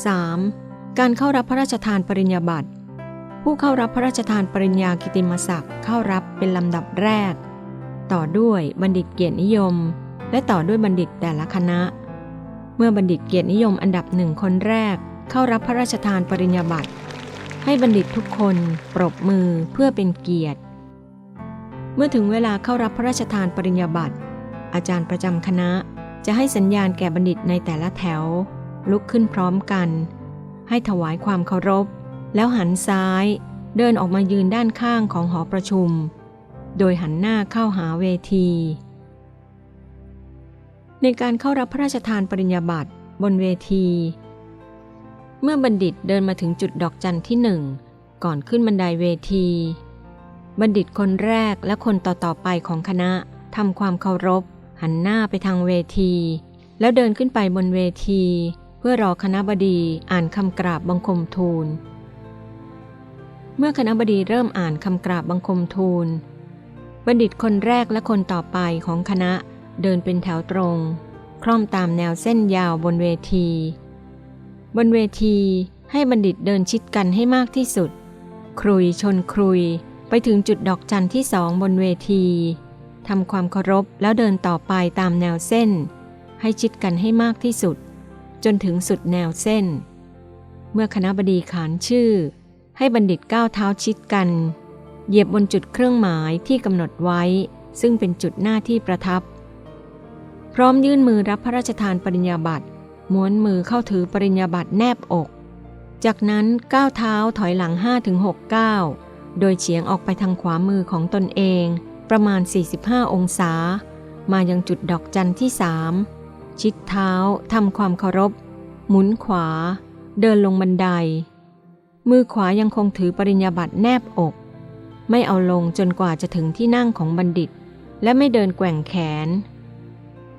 3. การเข้ารับพระราชทานปริญญาบัตร ผู้เข้ารับพระราชทานปริญญากิติมศักดิ์เข้ารับเป็นลำดับแรก ต่อด้วยบัณฑิตเกียรตินิยม และต่อด้วยบัณฑิตแต่ละคณะ เมื่อบัณฑิตเกียรตินิยมอันดับหนึ่งคนแรก เข้ารับพระราชทานปริญญาบัตร ให้บัณฑิตทุกคนปรบมือเพื่อเป็นเกียรติ เมื่อถึงเวลาเข้ารับพระราชทานปริญญาบัตรอาจารย์ประจำคณะจะให้สัญญาณแก่บัณฑิตในแต่ละแถว ลุกขึ้นพร้อมกัน ให้ถวายความเคารพ แล้วหันซ้ายเดินออกมายืนด้านข้างของหอประชุม โดยหันหน้าเข้าหาเวที ในการเข้ารับพระราชทานปริญญาบัตรบนเวที เมื่อบัณฑิตเดินมาถึงจุดดอกจันที่หนึ่งก่อนขึ้นบันไดเวที บัณฑิตคนแรกและคนต่อๆไปของคณะทำความเคารพ หันหน้าไปทางเวที แล้วเดินขึ้นไปบนเวที เพื่อรอคณะบดีอ่านคำกราบบังคมทูล เมื่อคณะบดีเริ่มอ่านคำกราบบังคมทูล บัณฑิตคนแรกและคนต่อไปของคณะเดินเป็นแถวตรง คล่อมตามแนวเส้นยาวบนเวที บนเวทีให้บัณฑิตเดินชิดกันให้มากที่สุด ครุยชนครุยไปถึงจุดดอกจันที่สองบนเวทีทำความเคารพแล้วเดินต่อไปตามแนวเส้น ให้ชิดกันให้มากที่สุด จนถึงสุดแนวเส้น เมื่อคณะบดีขานชื่อ ให้บัณฑิตก้าวเท้าชิดกัน เหยียบบนจุดเครื่องหมายที่กำหนดไว้ ซึ่งเป็นจุดหน้าที่ประทับ พร้อมยื่นมือรับพระราชทานปริญญาบัตรม้วนมือเข้าถือปริญญาบัตรแนบอก จากนั้นก้าวเท้าถอยหลัง 5-6ก้าวโดยเฉียงออกไปทางขวามือของตนเอง ประมาณ 45 องศา มายังจุดดอกจันที่สาม ชิดเท้าทำความเคารพ หมุนขวา เดินลงบันได มือขวายังคงถือปริญญาบัตรแนบอก ไม่เอาลงจนกว่าจะถึงที่นั่งของบัณฑิต และไม่เดินแกว่งแขน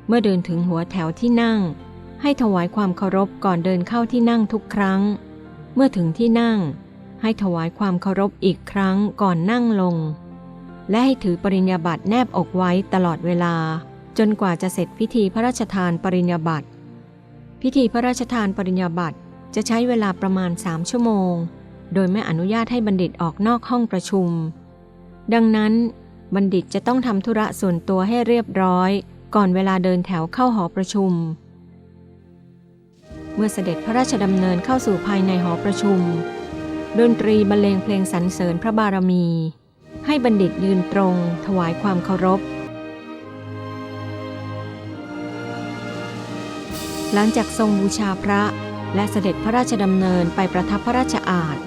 เมื่อเดินถึงหัวแถวที่นั่ง ให้ถวายความเคารพก่อนเดินเข้าที่นั่งทุกครั้ง เมื่อถึงที่นั่ง ให้ถวายความเคารพอีกครั้งก่อนนั่งลง และให้ถือปริญญาบัตรแนบอกไว้ตลอดเวลา จนกว่าจะเสร็จพิธีพระราชทานปริญญาบัตรพิธีพระราชทานปริญญาบัตรจะใช้เวลาประมาณ 3 ชั่วโมง โดยไม่อนุญาตให้บัณฑิตออกนอกห้องประชุม ดังนั้น บัณฑิตจะต้องทำธุระส่วนตัวให้เรียบร้อย ก่อนเวลาเดินแถวเข้าหอประชุม เมื่อเสด็จพระราชดำเนินเข้าสู่ภายในหอประชุม ดนตรีบรรเลงเพลงสรรเสริญพระบารมี ให้บัณฑิตยืนตรง ถวายความเคารพ หลังจากทรงบูชาพระและเสด็จพระราชดำเนินไปประทับพระราชอาณ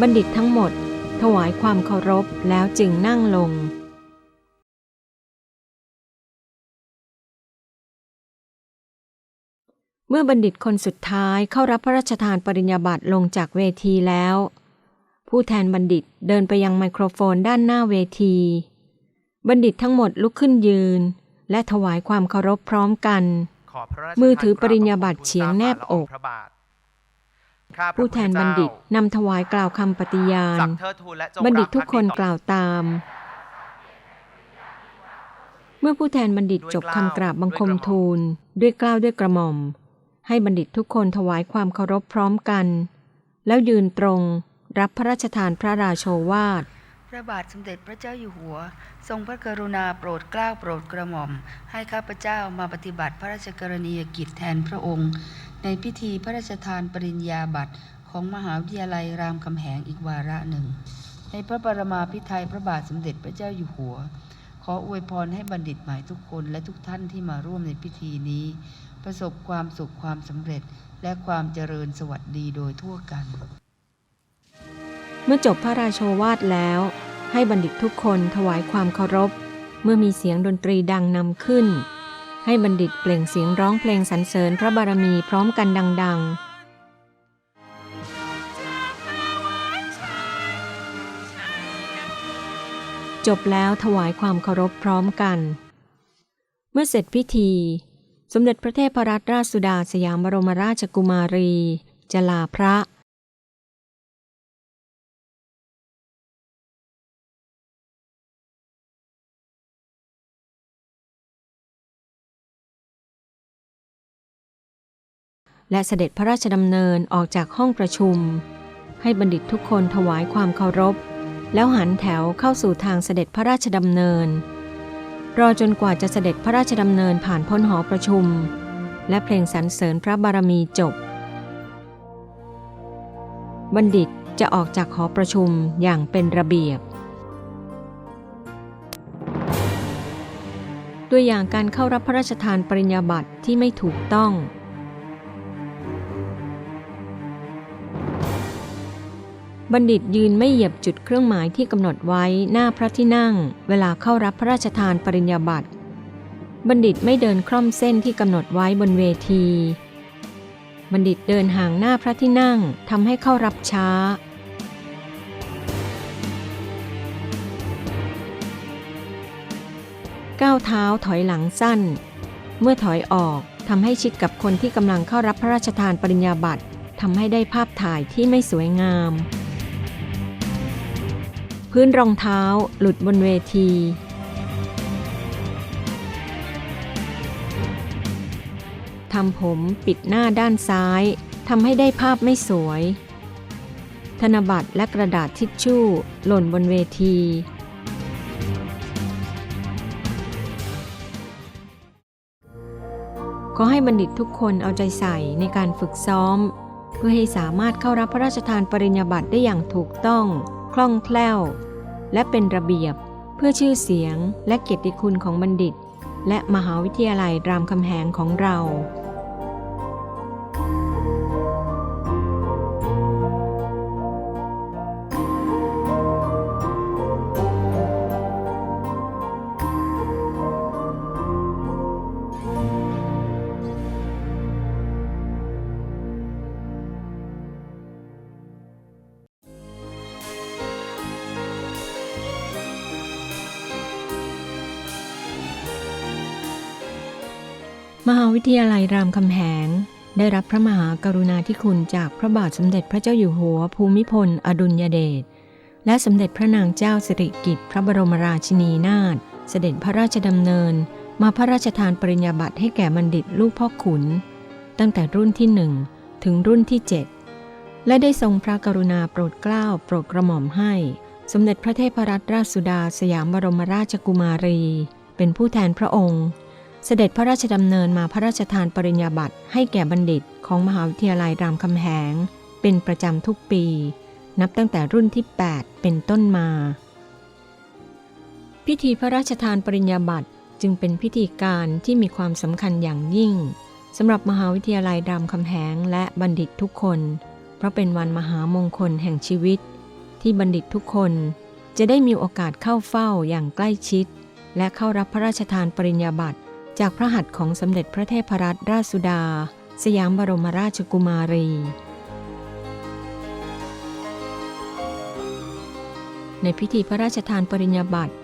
บัณฑิตทั้งหมดถวายความเคารพแล้วจึงนั่งลง เมื่อบัณฑิตคนสุดท้ายเข้ารับพระราชทานปริญญาบัตรลงจากเวทีแล้ว ผู้แทนบัณฑิตเดินไปยังไมโครโฟนด้านหน้าเวที บัณฑิตทั้งหมดลุกขึ้นยืน และถวายความเคารพพร้อมกัน มือถือปริญญาบัตรเฉียงแนบอกพระบาทผู้แทนบัณฑิตนำถวายกล่าวคำปฏิญาณ บัณฑิตทุกคนกล่าวตามเมื่อผู้แทนบัณฑิตจบคำกราบบังคมทูล ด้วยกล้าวด้วยกระหม่อม ให้บัณฑิตทุกคนถวายความเคารพพร้อมกัน แล้วยืนตรง รับพระราชทานพระราโชวาทพระบาทสมเด็จพระเจ้าอยู่หัว ทรงพระกรุณาโปรดเกล้าโปรดกระหม่อม ให้ข้าพเจ้ามาปฏิบัติพระราชกรณียกิจแทนพระองค์ ในพิธีพระราชทานปริญญาบัตรของมหาวิทยาลัยรามคำแหงอีกวาระหนึ่ง ในพระปรมาภิไธยพระบาทสมเด็จพระเจ้าอยู่หัว ขออวยพรให้บัณฑิตหมายทุกคนและทุกท่านที่มาร่วมในพิธีนี้ ประสบความสุขความสำเร็จและความเจริญสวัสดีโดยทั่วกัน เมื่อจบพระราโชวาทแล้ว ให้บัณฑิตทุกคนถวายความเคารพ เมื่อมีเสียงดนตรีดังนำขึ้น ให้บัณฑิตเปล่งเสียงร้องเพลงสรรเสริญพระบารมีพร้อมกันดัง ๆจบแล้วถวายความเคารพพร้อมกัน เมื่อเสร็จพิธี สมเด็จพระเทพรัตนราชสุดาสยามบรมราชกุมารี จะลาพระและเสด็จพระราชดำเนินออกจากห้องประชุม ให้บัณฑิตทุกคนถวายความเคารพ แล้วหันแถวเข้าสู่ทางเสด็จพระราชดำเนิน รอจนกว่าจะเสด็จพระราชดำเนินผ่านพ้นหอประชุม และเพลงสรรเสริญพระบารมีจบ บัณฑิตจะออกจากหอประชุมอย่างเป็นระเบียบ ตัวอย่างการเข้ารับพระราชทานปริญญาบัตรที่ไม่ถูกต้อง บัณฑิตยืนไม่เหยียบจุดเครื่องหมายที่กำหนดไว้หน้าพระที่นั่ง เวลาเข้ารับพระราชทานปริญญาบัตร บัณฑิตไม่เดินคล่อมเส้นที่กำหนดไว้บนเวที บัณฑิตเดินห่างหน้าพระที่นั่งทำให้เข้ารับช้า ก้าวเท้าถอยหลังสั้น เมื่อถอยออกทำให้ชิดกับคนที่กำลังเข้ารับพระราชทานปริญญาบัตรทำให้ได้ภาพถ่ายที่ไม่สวยงาม พื้นรองเท้าหลุดบนเวที ทำผมปิดหน้าด้านซ้ายทำให้ได้ภาพไม่สวย ธนบัตรและกระดาษทิชชู่หล่นบนเวที ขอให้บัณฑิตทุกคนเอาใจใส่ในการฝึกซ้อม เพื่อให้สามารถเข้ารับพระราชทานปริญญาบัตรได้อย่างถูกต้อง คล่องแคล่ว และเป็นระเบียบเพื่อชื่อเสียงและเกียรติคุณของบัณฑิต และมหาวิทยาลัยรามคำแหงของเรา วิทยาลัยรามคำแหง ได้รับพระมหากรุณาธิคุณจากพระบาทสมเด็จพระเจ้าอยู่หัวภูมิพล อดุลยเดชและสมเด็จพระนางเจ้าสิริกิติ์พระบรมราชินีนาถเสด็จพระราชดำเนิน มาพระราชทานปริญญาบัตรให้แก่บัณฑิตลูกพ่อขุน ตั้งแต่รุ่นที่หนึ่งถึงรุ่นที่7และได้ทรงพระกรุณาโปรดเกล้าโปรดกระหม่อมให้ สมเด็จพระเทพรัตนราชสุดาสยามบรมราชกุมารี เป็นผู้แทนพระองค์ เสด็จพระราชดำเนินมาพระราชทานปริญญาบัตรให้แก่บัณฑิตของมหาวิทยาลัยรามคำแหง เป็นประจำทุกปี นับตั้งแต่รุ่นที่ 8 เป็นต้นมา พิธีพระราชทานปริญญาบัตรจึงเป็นพิธีการที่มีความสำคัญอย่างยิ่งสำหรับมหาวิทยาลัยรามคำแหงและบัณฑิตทุกคน เพราะเป็นวันมหามงคลแห่งชีวิต ที่บัณฑิตทุกคนจะได้มีโอกาสเข้าเฝ้าอย่างใกล้ชิด และเข้ารับพระราชทานปริญญาบัตร จากพระหัตถ์ของสมเด็จพระเทพรัตนราชสุดา สยามบรมราชกุมารี ในพิธีพระราชทานปริญญาบัตร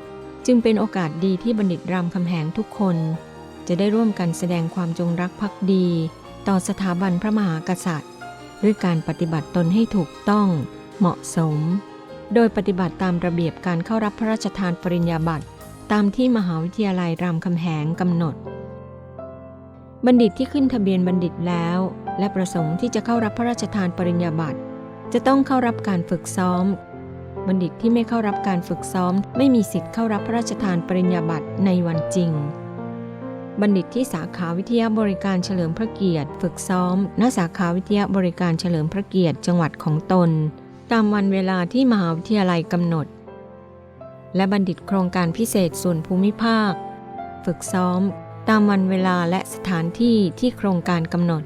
จึงเป็นโอกาสดีที่บัณฑิตรามคำแหงทุกคน จะได้ร่วมกันแสดงความจงรักภักดี ต่อสถาบันพระมหากษัตริย์ ด้วยการปฏิบัติตนให้ถูกต้องเหมาะสม โดยปฏิบัติตามระเบียบการเข้ารับพระราชทานปริญญาบัตร ตามที่มหาวิทยาลัยรามคำแหงกำหนด บัณฑิตที่ขึ้นทะเบียนบัณฑิตแล้ว และประสงค์ที่จะเข้ารับพระราชทานปริญญาบัตรจะต้องเข้ารับการฝึกซ้อม บัณฑิตที่ไม่เข้ารับการฝึกซ้อม ไม่มีสิทธิ์เข้ารับพระราชทานปริญญาบัตรในวันจริง บัณฑิตที่สาขาวิทยาบริการเฉลิมพระเกียรติ ฝึกซ้อม ณ สาขาวิทยาบริการเฉลิมพระเกียรติจังหวัดของตน ตามวันเวลาที่มหาวิทยาลัยกำหนด และบัณฑิตโครงการพิเศษส่วนภูมิภาค ฝึกซ้อม ตามวันเวลาและสถานที่ที่โครงการกำหนด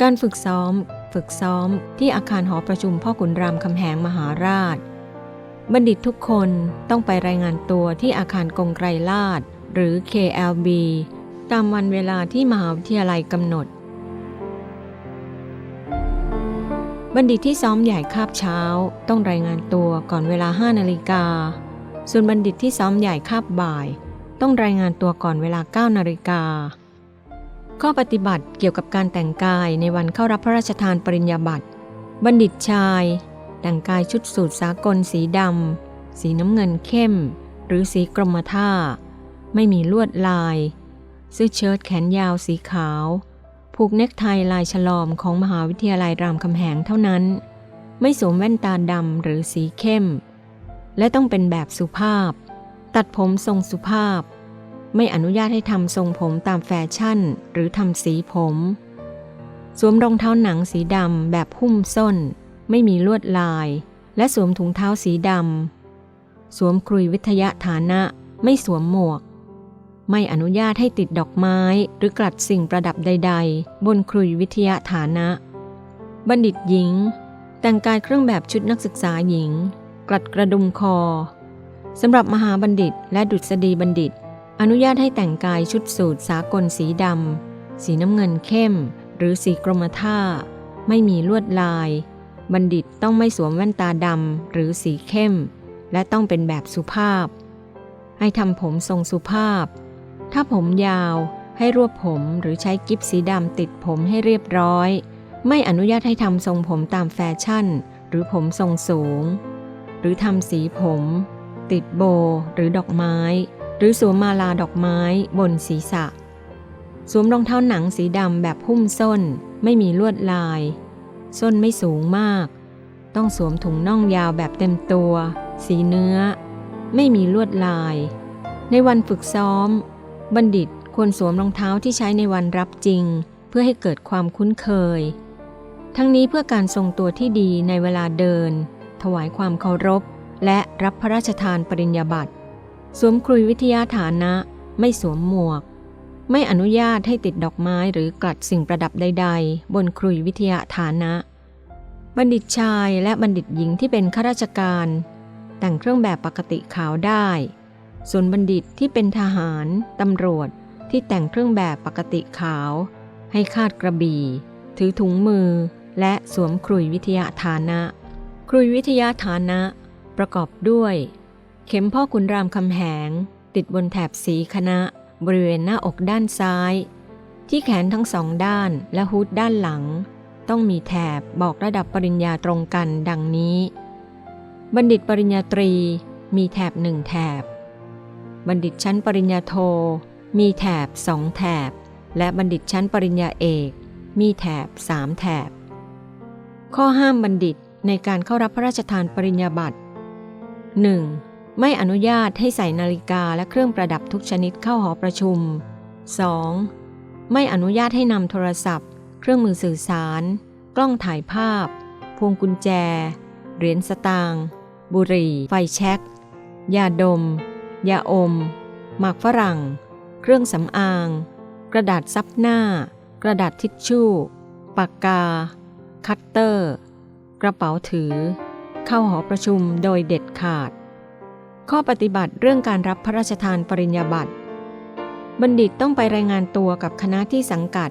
การฝึกซ้อม ฝึกซ้อมที่อาคารหอประชุมพ่อขุนรามคำแหงมหาราช บัณฑิตทุกคนต้องไปรายงานตัวที่อาคารกงไกรลาดหรือ KLB ตามวันเวลาที่มหาวิทยาลัยกำหนด บัณฑิตที่ซ้อมใหญ่คาบเช้า ต้องรายงานตัวก่อนเวลา5นาฬิกา ส่วนบัณฑิตที่ซ้อมใหญ่คาบบ่าย ต้องรายงานตัวก่อนเวลา9นาฬิกา ข้อปฏิบัติเกี่ยวกับการแต่งกายในวันเข้ารับพระราชทานปริญญาบัตร บัณฑิตชาย แต่งกายชุดสูทสากลสีดำ สีน้ำเงินเข้ม หรือสีกรมท่า ไม่มีลวดลาย เสื้อเชิ้ตแขนยาวสีขาว ผูกเนคไทลายฉลอมของมหาวิทยาลัยรามคำแหงเท่านั้น ไม่สวมแว่นตาดำหรือสีเข้ม และต้องเป็นแบบสุภาพ ตัดผมทรงสุภาพ ไม่อนุญาตให้ทำทรงผมตามแฟชั่น หรือทำสีผม สวมรองเท้าหนังสีดำแบบหุ้มส้น ไม่มีลวดลาย และสวมถุงเท้าสีดำสวมครุยวิทยาฐานะ ไม่สวมหมวก ไม่อนุญาตให้ติดดอกไม้หรือกลัดสิ่งประดับใด ๆ บนครุยวิทยาฐานะ บัณฑิตหญิง แต่งกายเครื่องแบบชุดนักศึกษาหญิง กลัดกระดุมคอสำหรับมหาบัณฑิตและดุษฎีบัณฑิต อนุญาตให้แต่งกายชุดสูทสากลสีดำสีน้ำเงินเข้ม หรือสีกรมท่า ไม่มีลวดลาย บัณฑิตต้องไม่สวมแว่นตาดำหรือสีเข้ม และต้องเป็นแบบสุภาพ ให้ทำผมทรงสุภาพ ถ้าผมยาวให้รวบผมหรือใช้กิฟสีดำติดผมให้เรียบร้อย ไม่อนุญาตให้ทำทรงผมตามแฟชั่น หรือผมทรงสูง หรือทำสีผม ติดโบหรือดอกไม้ หรือสวมมาลาดอกไม้บนศีรษะ สวมรองเท้าหนังสีดำแบบหุ้มส้น ไม่มีลวดลาย ส้นไม่สูงมาก ต้องสวมถุงน่องยาวแบบเต็มตัว สีเนื้อ ไม่มีลวดลาย ในวันฝึกซ้อม บัณฑิตควรสวมรองเท้าที่ใช้ในวันรับจริง เพื่อให้เกิดความคุ้นเคย ทั้งนี้เพื่อการทรงตัวที่ดีในเวลาเดิน ถวายความเคารพ และรับพระราชทานปริญญาบัตรสวมครุยวิทยาฐานะ ไม่สวมหมวก ไม่อนุญาตให้ติดดอกไม้หรือกลัดสิ่งประดับใด ๆ บนครุยวิทยาฐานะ บัณฑิตชายและบัณฑิตหญิงที่เป็นข้าราชการ แต่งเครื่องแบบปกติขาวได้ ส่วนบัณฑิตที่เป็นทหาร ตำรวจที่แต่งเครื่องแบบปกติขาว ให้คาดกระบี่ ถือถุงมือ และสวมครุยวิทยาฐานะ ครุยวิทยาฐานะ ประกอบด้วย เข็มพ่อขุนรามคำแหง ติดบนแถบสีคณะ บริเวณหน้าอกด้านซ้าย ที่แขนทั้งสองด้านและฮูดด้านหลัง ต้องมีแถบบอกระดับปริญญาตรงกันดังนี้ บัณฑิตปริญญาตรีมีแถบหนึ่งแถบ บัณฑิตชั้นปริญญาโท มีแถบสองแถบ และบัณฑิตชั้นปริญญาเอก มีแถบสามแถบ ข้อห้ามบัณฑิตในการเข้ารับพระราชทานปริญญาบัตร 1. ไม่อนุญาตให้ใส่นาฬิกาและเครื่องประดับทุกชนิดเข้าหอประชุม 2. ไม่อนุญาตให้นำโทรศัพท์ เครื่องมือสื่อสาร กล้องถ่ายภาพ พวงกุญแจ เหรียญสตางค์บุหรี่ ไฟแช็กยาดม ยาอม หมากฝรั่ง เครื่องสำอาง กระดาษซับหน้า กระดาษทิชชู่ ปากกา คัตเตอร์ กระเป๋าถือ เข้าหอประชุมโดยเด็ดขาด ข้อปฏิบัติเรื่องการรับพระราชทานปริญญาบัตร บัณฑิตต้องไปรายงานตัวกับคณะที่สังกัด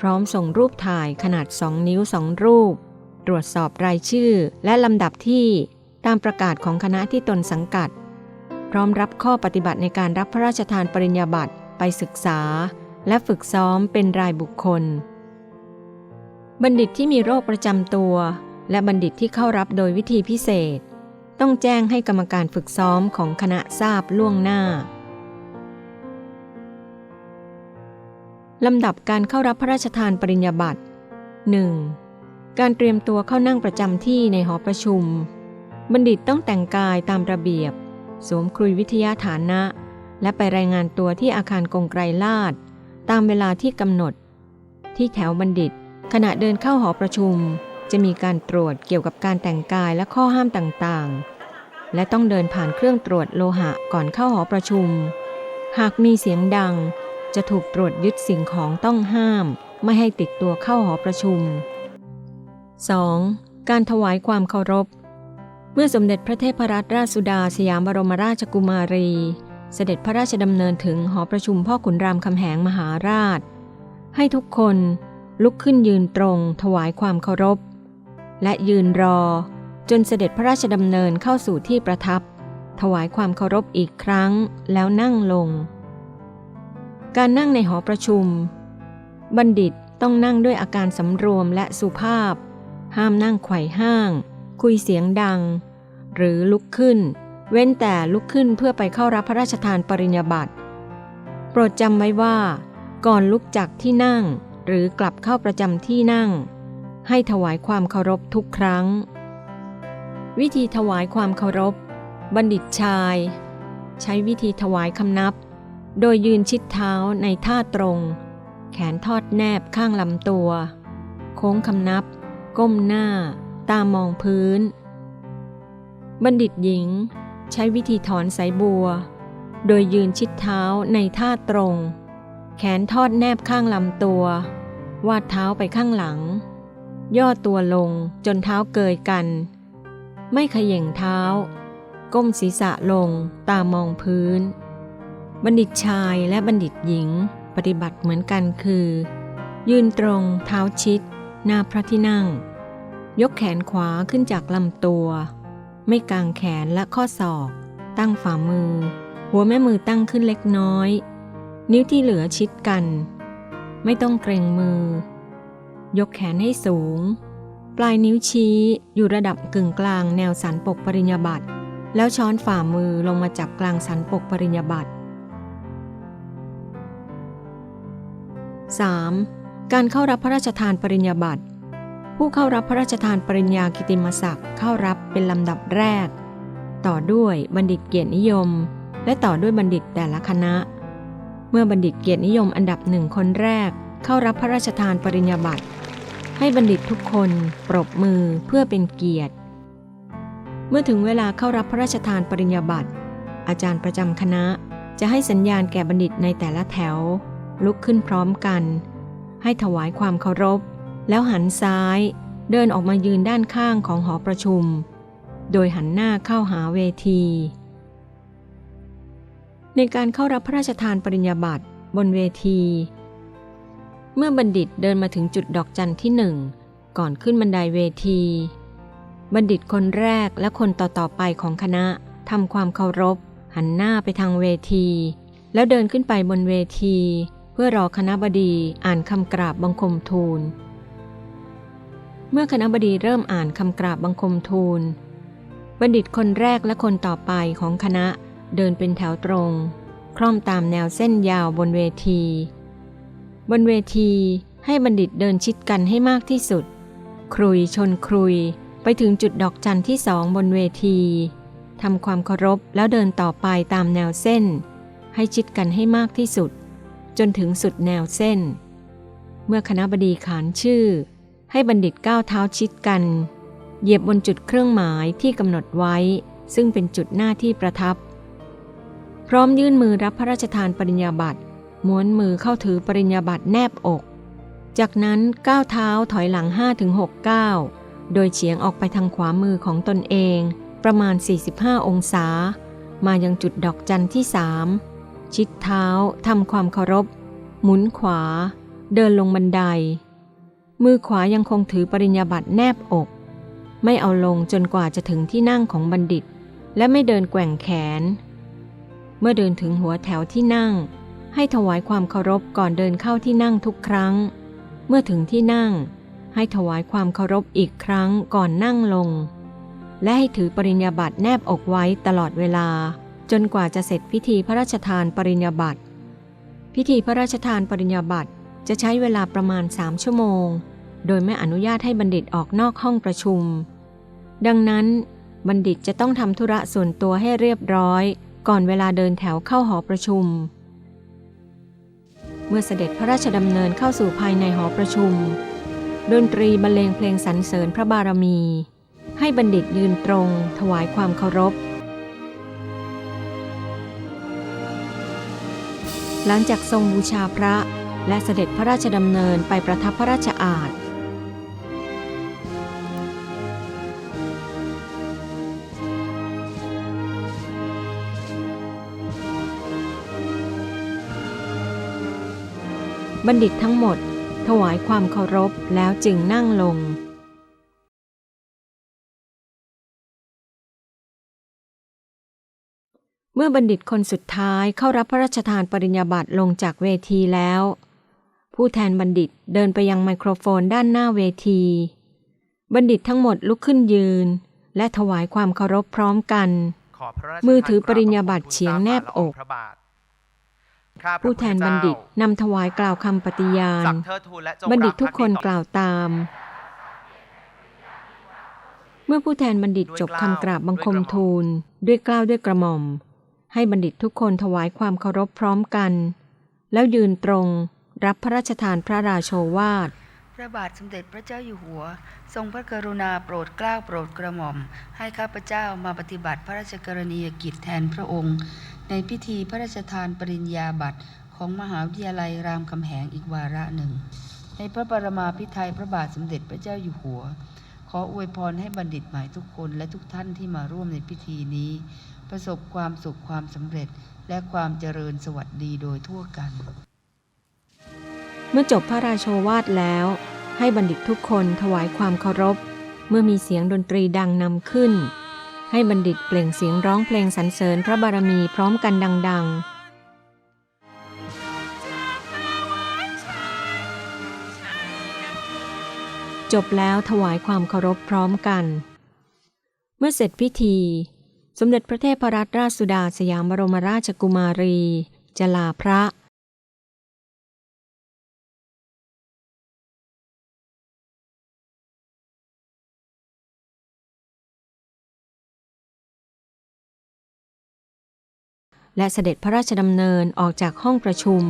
พร้อมส่งรูปถ่ายขนาด 2 นิ้ว 2 รูป ตรวจสอบรายชื่อและลำดับที่ตามประกาศของคณะที่ตนสังกัด พร้อมรับข้อปฏิบัติในการรับพระราชทานปริญญาบัตรไปศึกษา และฝึกซ้อมเป็นรายบุคคล บัณฑิตที่มีโรคประจำตัว และบัณฑิตที่เข้ารับโดยวิธีพิเศษ ต้องแจ้งให้กรรมการฝึกซ้อมของคณะทราบล่วงหน้าลำดับการเข้ารับพระราชทานปริญญาบัตร 1. การเตรียมตัวเข้านั่งประจำที่ในหอประชุม บัณฑิตต้องแต่งกายตามระเบียบ สวมครุยวิทยาฐานะ และไปรายงานตัวที่อาคารกงไกรลาดตามเวลาที่กำหนด ที่แถวบัณฑิต ขณะเดินเข้าหอประชุม จะมีการตรวจเกี่ยวกับการแต่งกายและข้อห้ามต่างๆ และต้องเดินผ่านเครื่องตรวจโลหะก่อนเข้าหอประชุม หากมีเสียงดัง จะถูกตรวจยึดสิ่งของต้องห้าม ไม่ให้ติดตัวเข้าหอประชุม 2. การถวายความเคารพ มื่อสมเด็จพระเทพรัตนราชสุดาสยามบรมราชกุมารี เสด็จพระราชดำเนินถึงหอประชุมพ่อขุนรามคำแหงมหาราช ให้ทุกคนลุกขึ้นยืนตรงถวายความเคารพ และยืนรอจนเสด็จพระราชดำเนินเข้าสู่ที่ประทับ ถวายความเคารพอีกครั้งแล้วนั่งลง การนั่งในหอประชุม บัณฑิตต้องนั่งด้วยอาการสำรวมและสุภาพ ห้ามนั่งไขว่ห้าง คุยเสียงดัง หรือลุกขึ้น เว้นแต่ลุกขึ้นเพื่อไปเข้ารับพระราชทานปริญญาบัตรโปรดจำไว้ว่า ก่อนลุกจากที่นั่ง หรือกลับเข้าประจำที่นั่ง ให้ถวายความเคารพทุกครั้ง วิธีถวายความเคารพ บัณฑิตชาย ใช้วิธีถวายคำนับ โดยยืนชิดเท้าในท่าตรง แขนทอดแนบข้างลำตัว โค้งคำนับ ก้มหน้า ตามองพื้น บัณฑิตหญิง ใช้วิธีถอนสายบัว โดยยืนชิดเท้าในท่าตรง แขนทอดแนบข้างลำตัว วาดเท้าไปข้างหลัง ย่อตัวลงจนเท้าเกยกัน ไม่ขย่งเท้า ก้มศีรษะลงตามองพื้น บัณฑิตชายและบัณฑิตหญิงปฏิบัติเหมือนกันคือ ยืนตรงเท้าชิด หน้าพระที่นั่ง ยกแขนขวาขึ้นจากลำตัว ไม่กางแขนและข้อศอก ตั้งฝ่ามือ หัวแม่มือตั้งขึ้นเล็กน้อย นิ้วที่เหลือชิดกัน ไม่ต้องเกรงมือ ยกแขนให้สูง ปลายนิ้วชี้อยู่ระดับกึ่งกลางแนวสันปกปริญญาบัตรแล้วช้อนฝ่ามือลงมาจับกลางสันปกปริญญาบัตร 3. การเข้ารับพระราชทานปริญญาบัตร ผู้เข้ารับพระราชทานปริญญากิติมศักดิ์เข้ารับเป็นลำดับแรก ต่อด้วยบัณฑิตเกียรตินิยม และต่อด้วยบัณฑิตแต่ละคณะ เมื่อบัณฑิตเกียรตินิยมอันดับหนึ่งคนแรก เข้ารับพระราชทานปริญญาบัตรให้บัณฑิตทุกคนปรบมือเพื่อเป็นเกียรติ เมื่อถึงเวลาเข้ารับพระราชทานปริญญาบัตรอาจารย์ประจำคณะจะให้สัญญาณแก่บัณฑิตในแต่ละแถว ลุกขึ้นพร้อมกัน ให้ถวายความเคารพ แล้วหันซ้ายเดินออกมายืนด้านข้างของหอประชุม โดยหันหน้าเข้าหาเวที ในการเข้ารับพระราชทานปริญญาบัตรบนเวที เมื่อบัณฑิตเดินมาถึงจุดดอกจันที่หนึ่งก่อนขึ้นบันไดเวที บัณฑิตคนแรกและคนต่อๆไปของคณะทำความเคารพ หันหน้าไปทางเวที แล้วเดินขึ้นไปบนเวที เพื่อรอคณะบดีอ่านคำกราบบังคมทูล เมื่อคณะบดีเริ่มอ่านคำกราบบังคมทูล บัณฑิตคนแรกและคนต่อไปของคณะเดินเป็นแถวตรง คล่อมตามแนวเส้นยาวบนเวที บนเวทีให้บัณฑิตเดินชิดกันให้มากที่สุด ครุยชนครุยไปถึงจุดดอกจันที่สองบนเวทีทำความเคารพแล้วเดินต่อไปตามแนวเส้น ให้ชิดกันให้มากที่สุด จนถึงสุดแนวเส้น เมื่อคณะบดีขานชื่อ ให้บัณฑิตก้าวเท้าชิดกัน เหยียบบนจุดเครื่องหมายที่กำหนดไว้ ซึ่งเป็นจุดหน้าที่ประทับ พร้อมยื่นมือรับพระราชทานปริญญาบัตรม้วนมือเข้าถือปริญญาบัตรแนบอก จากนั้นก้าวเท้าถอยหลัง 5-6ก้าวโดยเฉียงออกไปทางขวามือของตนเอง ประมาณ 45 องศา มายังจุดดอกจันที่สามชิดเท้าทำความเคารพ หมุนขวา เดินลงบันได มือขวายังคงถือปริญญาบัตรแนบอก ไม่เอาลงจนกว่าจะถึงที่นั่งของบัณฑิต และไม่เดินแกว่งแขน เมื่อเดินถึงหัวแถวที่นั่ง ให้ถวายความเคารพก่อนเดินเข้าที่นั่งทุกครั้ง เมื่อถึงที่นั่ง ให้ถวายความเคารพอีกครั้งก่อนนั่งลง และให้ถือปริญญาบัตรแนบอกไว้ตลอดเวลา จนกว่าจะเสร็จพิธีพระราชทานปริญญาบัตรพิธีพระราชทานปริญญาบัตร จะใช้เวลาประมาณ 3 ชั่วโมง โดยไม่อนุญาตให้บัณฑิตออกนอกห้องประชุม ดังนั้น บัณฑิตจะต้องทำธุระส่วนตัวให้เรียบร้อย ก่อนเวลาเดินแถวเข้าหอประชุม เมื่อเสด็จพระราชดำเนินเข้าสู่ภายในหอประชุม ดนตรีบรรเลงเพลงสรรเสริญพระบารมี ให้บัณฑิตยืนตรง ถวายความเคารพหลังจากทรงบูชาพระ และเสด็จพระราชดำเนินไปประทับพระราชอาณบัณฑิตทั้งหมด ถวายความเคารพแล้วจึงนั่งลง เมื่อบัณฑิตคนสุดท้ายเข้ารับพระราชทานปริญญาบัตรลงจากเวทีแล้ว ผู้แทนบัณฑิตเดินไปยังไมโครโฟนด้านหน้าเวที บัณฑิตทั้งหมดลุกขึ้นยืน และถวายความเคารพพร้อมกันขอพระราชมือถือทานปริญญาบัตรเฉียงแนบอกพระบาทข้าพระผู้แทนบัณฑิตพุทธเจ้นำถวายกล่าวคำปฏิญาณสักเทิดทูนและจงบัณฑิตรัทุกคนภักล่าวตาม เมื่อผู้แทนบัณฑิตด้วยจบเกล้าคำกราบบังคมด้วยกระหม่อมทูล ด้วยเกล้าวด้วยกระหม่อม ให้บัณฑิตทุกคนถวายความเคารพพร้อมกัน แล้วยืนตรง รับพระราชทานพระราโชวาท พระบาทสมเด็จพระเจ้าอยู่หัว ทรงพระกรุณาโปรดเกล้าโปรดกระหม่อม ให้ข้าพเจ้ามาปฏิบัติพระราชกรณียกิจแทนพระองค์ ในพิธีพระราชทานปริญญาบัตรของมหาวิทยาลัยรามคำแหงอีกวาระหนึ่ง ในพระปรมาภิไธยพระบาทสมเด็จพระเจ้าอยู่หัว ขออวยพรให้บัณฑิตหมายทุกคนและทุกท่านที่มาร่วมในพิธีนี้ ประสบความสุขความสำเร็จและความเจริญสวัสดีโดยทั่วกัน เมื่อจบพระราโชวาทแล้ว ให้บัณฑิตทุกคนถวายความเคารพ เมื่อมีเสียงดนตรีดังนำขึ้น ให้บัณฑิตเปล่งเสียงร้องเพลงสรรเสริญพระบารมีพร้อมกันดัง ๆจบแล้วถวายความเคารพพร้อมกัน เมื่อเสร็จพิธี สมเด็จพระเทพรัตนราชสุดาสยามบรมราชกุมารี จะลาพระ และเสด็จพระราชดำเนินออกจากห้องประชุม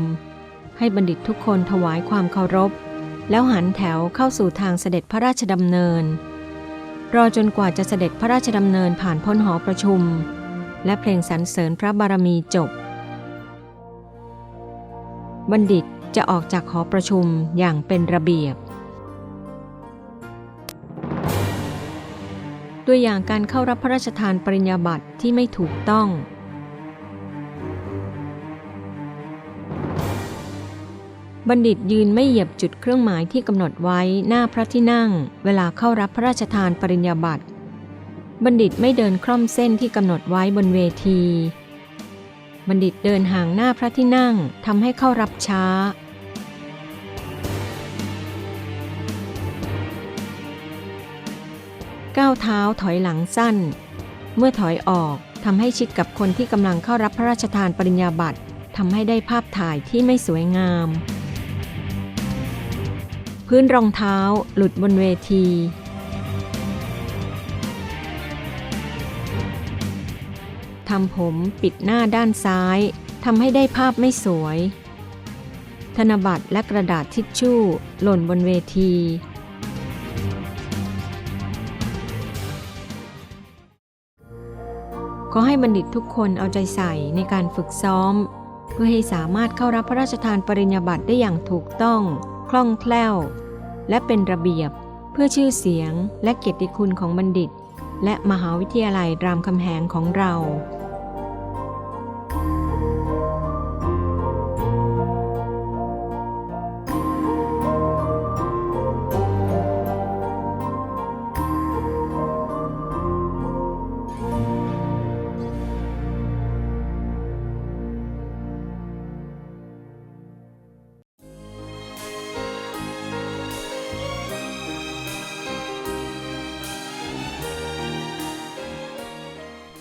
ให้บัณฑิตทุกคนถวายความเคารพ แล้วหันแถวเข้าสู่ทางเสด็จพระราชดำเนิน รอจนกว่าจะเสด็จพระราชดำเนินผ่านพ้นหอประชุม และเพลงสรรเสริญพระบารมีจบ บัณฑิตจะออกจากหอประชุมอย่างเป็นระเบียบ ตัวอย่างการเข้ารับพระราชทานปริญญาบัตรที่ไม่ถูกต้อง บัณฑิตยืนไม่เหยียบจุดเครื่องหมายที่กำหนดไว้หน้าพระที่นั่ง เวลาเข้ารับพระราชทานปริญญาบัตร บัณฑิตไม่เดินคล่อมเส้นที่กำหนดไว้บนเวที บัณฑิตเดินห่างหน้าพระที่นั่งทำให้เข้ารับช้า ก้าวเท้าถอยหลังสั้น เมื่อถอยออกทำให้ชิดกับคนที่กำลังเข้ารับพระราชทานปริญญาบัตรทำให้ได้ภาพถ่ายที่ไม่สวยงาม พื้นรองเท้าหลุดบนเวที ทำผมปิดหน้าด้านซ้ายทำให้ได้ภาพไม่สวย ธนบัตรและกระดาษทิชชู่หล่นบนเวที ขอให้บัณฑิตทุกคนเอาใจใส่ในการฝึกซ้อม เพื่อให้สามารถเข้ารับพระราชทานปริญญาบัตรได้อย่างถูกต้อง คล่องแคล่ว และเป็นระเบียบเพื่อชื่อเสียงและเกียรติคุณของบัณฑิต และมหาวิทยาลัยรามคำแหงของเรา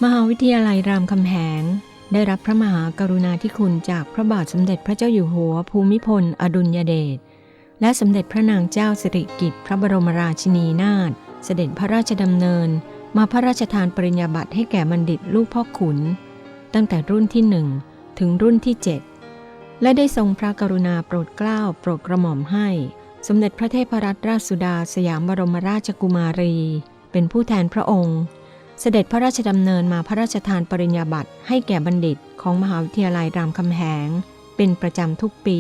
มหาวิทยาลัยรามคำแหง ได้รับพระมหากรุณาธิคุณจากพระบาทสมเด็จพระเจ้าอยู่หัวภูมิพล อดุลยเดชและสมเด็จพระนางเจ้าสิริกิติ์พระบรมราชินีนาถเสด็จพระราชดำเนิน มาพระราชทานปริญญาบัตรให้แก่บัณฑิตลูกพ่อขุน ตั้งแต่รุ่นที่หนึ่งถึงรุ่นที่7และได้ทรงพระกรุณาโปรดเกล้าโปรดกระหม่อมให้ สมเด็จพระเทพรัตนราชสุดาสยามบรมราชกุมารี เป็นผู้แทนพระองค์ เสด็จพระราชดำเนินมาพระราชทานปริญญาบัตรให้แก่บัณฑิตของมหาวิทยาลัยรามคำแหง เป็นประจำทุกปี